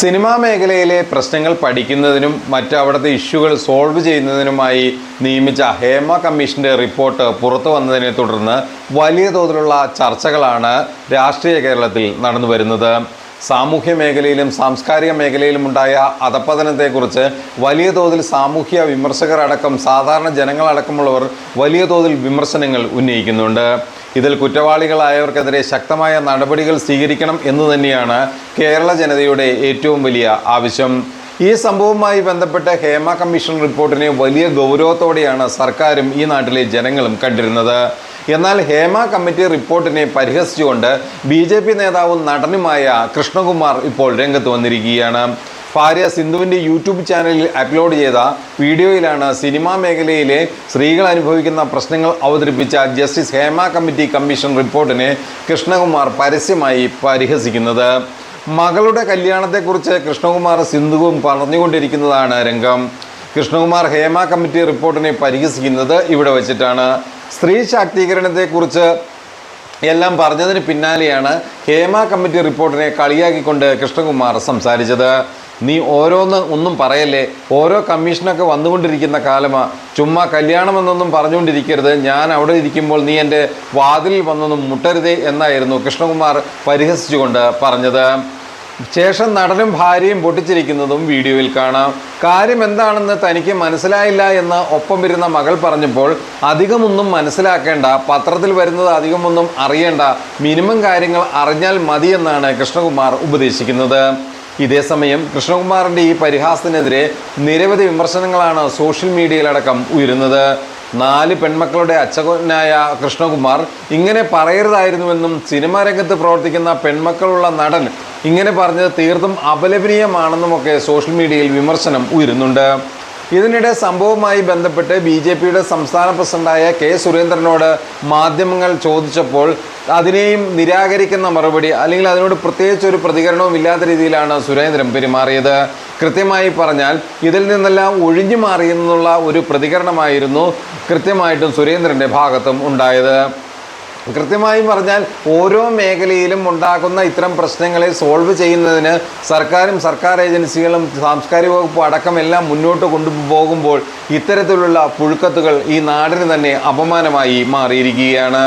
Cinema മേഖലയിലെ പ്രശ്നങ്ങൾ പഠിക്കുന്നതിനും മറ്റ് അവിടുത്തെ ഇഷ്യൂകൾ സോൾവ് ചെയ്യുന്നതിനുമായി നിയമിച്ച ഹേമ കമ്മീഷന്റെ റിപ്പോർട്ട് പുറത്തു വന്നതിനെ തുടർന്ന് വലിയ തോതിലുള്ള ചർച്ചകളാണ് രാഷ്ട്രീയ കേരളത്തിൽ നടന്നു വരുന്നത്. സാമൂഹ്യ മേഖലയിലും സാംസ്കാരിക മേഖലയിലും ഉണ്ടായ അധപ്പതനത്തെക്കുറിച്ച് വലിയ തോതിൽ സാമൂഹ്യ വിമർശകരടക്കം സാധാരണ ജനങ്ങളടക്കമുള്ളവർ വലിയ തോതിൽ വിമർശനങ്ങൾ ഉന്നയിക്കുന്നുണ്ട്. ഇതിൽ കുറ്റവാളികളായവർക്കെതിരെ ശക്തമായ നടപടികൾ സ്വീകരിക്കണം എന്ന് തന്നെയാണ് കേരള ജനതയുടെ ഏറ്റവും വലിയ ആവശ്യം. ഈ സംഭവവുമായി ബന്ധപ്പെട്ട് ഹേമ കമ്മീഷൻ റിപ്പോർട്ടിനെ വലിയ ഗൗരവത്തോടെയാണ് സർക്കാരും ഈ നാട്ടിലെ ജനങ്ങളും കണ്ടിരുന്നത്. എന്നാൽ ഹേമ കമ്മിറ്റി റിപ്പോർട്ടിനെ പരിഹസിച്ചുകൊണ്ട് ബി ജെ പി നേതാവും നടനുമായ കൃഷ്ണകുമാർ ഇപ്പോൾ രംഗത്ത് വന്നിരിക്കുകയാണ്. ഭാര്യ സിന്ധുവിന്റെ യൂട്യൂബ് ചാനലിൽ അപ്ലോഡ് ചെയ്ത വീഡിയോയിലാണ് സിനിമാ മേഖലയിലെ സ്ത്രീകൾ അനുഭവിക്കുന്ന പ്രശ്നങ്ങൾ അവതരിപ്പിച്ച ജസ്റ്റിസ് ഹേമ കമ്മിറ്റി കമ്മീഷൻ റിപ്പോർട്ടിനെ കൃഷ്ണകുമാർ പരസ്യമായി പരിഹസിക്കുന്നത്. മകളുടെ കല്യാണത്തെക്കുറിച്ച് കൃഷ്ണകുമാർ സിന്ധുവും പറഞ്ഞുകൊണ്ടിരിക്കുന്നതാണ് രംഗം. കൃഷ്ണകുമാർ ഹേമ കമ്മിറ്റി റിപ്പോർട്ടിനെ പരിഹസിക്കുന്നത് ഇവിടെ വെച്ചിട്ടാണ്. സ്ത്രീ ശാക്തീകരണത്തെക്കുറിച്ച് എല്ലാം പറഞ്ഞതിന് പിന്നാലെയാണ് ഹേമ കമ്മിറ്റി റിപ്പോർട്ടിനെ കളിയാക്കിക്കൊണ്ട് കൃഷ്ണകുമാർ സംസാരിച്ചത്. നീ ഓരോന്ന് ഒന്നും പറയല്ലേ? ഓരോ കമ്മീഷനൊക്കെ വന്നുകൊണ്ടിരിക്കുന്ന കാലമാ. ചുമ്മാ കല്യാണം എന്നൊന്നും പറഞ്ഞുകൊണ്ടിരിക്കരുത്. ഞാൻ അവിടെ ഇരിക്കുമ്പോൾ നീ എന്റെ വാതിലിൽ വന്നൊന്നും മുട്ടരുതേ എന്നായിരുന്നു കൃഷ്ണകുമാർ പരിഹസിച്ചുകൊണ്ട് പറഞ്ഞത്. ശേഷം നടനും ഭാര്യയും പൊട്ടിച്ചിരിക്കുന്നതും വീഡിയോയിൽ കാണാം. കാര്യം എന്താണെന്ന് തനിക്ക് മനസ്സിലായില്ല എന്ന് ഒപ്പം വരുന്ന മകൾ പറഞ്ഞപ്പോൾ അധികമൊന്നും മനസ്സിലാക്കേണ്ട പത്രത്തിൽ വരുന്നത് അധികമൊന്നും അറിയേണ്ട മിനിമം കാര്യങ്ങൾ അറിഞ്ഞാൽ മതിയെന്നാണ് കൃഷ്ണകുമാർ ഉപദേശിക്കുന്നത്. ഇതേസമയം കൃഷ്ണകുമാറിന്റെ ഈ പരിഹാസത്തിനെതിരെ നിരവധി വിമർശനങ്ങളാണ് സോഷ്യൽ മീഡിയയിലടക്കം ഉയരുന്നത്. നാല് പെൺമക്കളുടെ അച്ഛനായ കൃഷ്ണകുമാർ ഇങ്ങനെ പറയരുതായിരുന്നുവെന്നും സിനിമാ രംഗത്ത് പ്രവർത്തിക്കുന്ന പെൺമക്കളുള്ള നടൻ ഇങ്ങനെ പറഞ്ഞത് തീർത്തും അപലപനീയമാണെന്നുമൊക്കെ സോഷ്യൽ മീഡിയയിൽ വിമർശനം ഉയരുന്നുണ്ട്. ഇതിനിടെ സംഭവവുമായി ബന്ധപ്പെട്ട് ബി ജെ പിയുടെ സംസ്ഥാന പ്രസിഡന്റായ കെ സുരേന്ദ്രനോട് മാധ്യമങ്ങൾ ചോദിച്ചപ്പോൾ അതിനെയും നിരാകരിക്കുന്ന മറുപടി അല്ലെങ്കിൽ അതിനോട് പ്രത്യേകിച്ച് ഒരു പ്രതികരണവും ഇല്ലാത്ത രീതിയിലാണ് സുരേന്ദ്രൻ പെരുമാറിയത്. കൃത്യമായി പറഞ്ഞാൽ ഇതിൽ നിന്നെല്ലാം ഒഴിഞ്ഞു മാറിയെന്നുള്ള ഒരു പ്രതികരണമായിരുന്നു കൃത്യമായിട്ടും സുരേന്ദ്രന്റെ ഭാഗത്തും ഉണ്ടായത്. കൃത്യമായും പറഞ്ഞാൽ ഓരോ മേഖലയിലും ഉണ്ടാകുന്ന ഇത്തരം പ്രശ്നങ്ങളെ സോൾവ് ചെയ്യുന്നതിന് സർക്കാരും സർക്കാർ ഏജൻസികളും സാംസ്കാരിക വകുപ്പ് അടക്കം എല്ലാം മുന്നോട്ട് കൊണ്ടുപോകുമ്പോൾ ഇത്തരത്തിലുള്ള പുഴുക്കത്തുകൾ ഈ നാടിന് തന്നെ അപമാനമായി മാറിയിരിക്കുകയാണ്.